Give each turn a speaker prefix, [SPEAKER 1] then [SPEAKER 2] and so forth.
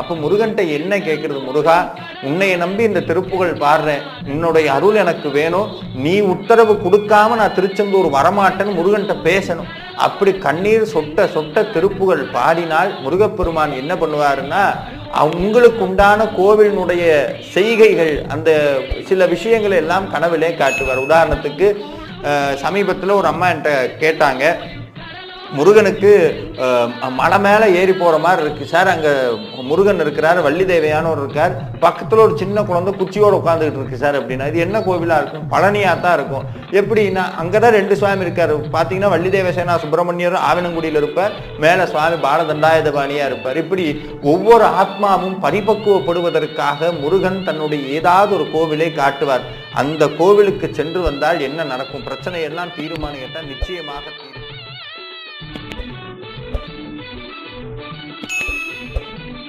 [SPEAKER 1] அப்ப முருகன்ட்ட என்ன கேட்குறது முருகா? உன்னைய நம்பி இந்த திருப்புகள் பாடுறேன். உன்னுடைய அருள் எனக்கு வேணும். நீ உத்தரவு கொடுக்காம நான் திருச்செந்தூர் வரமாட்டேன்னு முருகன்ட்ட பேசணும். அப்படி கண்ணீர் சொட்ட சொட்ட திருப்புகள் பாடினால் முருகப்பெருமான் என்ன பண்ணுவாருன்னா அவங்களுக்கு உண்டான கோவிலினுடைய செய்கைகள் அந்த சில விஷயங்களை எல்லாம் கனவிலே காட்டுவார். உதாரணத்துக்கு சமீபத்தில் ஒரு அம்மா என்கிட்ட கேட்டாங்க முருகனுக்கு மலை மேலே ஏறி போகிற மாதிரி இருக்கு. சார் அங்கே முருகன் இருக்கிறார் வள்ளி தேவையானவர் இருக்கார். பக்கத்தில் ஒரு சின்ன குழந்தை குச்சியோடு உட்காந்துக்கிட்டு இருக்கு சார் அப்படின்னா இது என்ன கோவிலாக இருக்கும்? பழனியாக தான் இருக்கும். எப்படின்னா அங்கே தான் ரெண்டு சுவாமி இருக்கார். பார்த்தீங்கன்னா வள்ளி தேவசேனா சுப்பிரமணியர் ஆவினங்குடியில் இருப்பார். மேலே சுவாமி பாலதண்டாயுதபாணியாக இருப்பார். இப்படி ஒவ்வொரு ஆத்மாவும் பரிபக்குவப்படுவதற்காக முருகன் தன்னுடைய ஏதாவது ஒரு கோவிலை காட்டுவார். அந்த கோவிலுக்கு சென்று வந்தால் என்ன நடக்கும்? பிரச்சனை எல்லாம் தீர்மானம் கேட்டால் நிச்சயமாக தீரும். うん。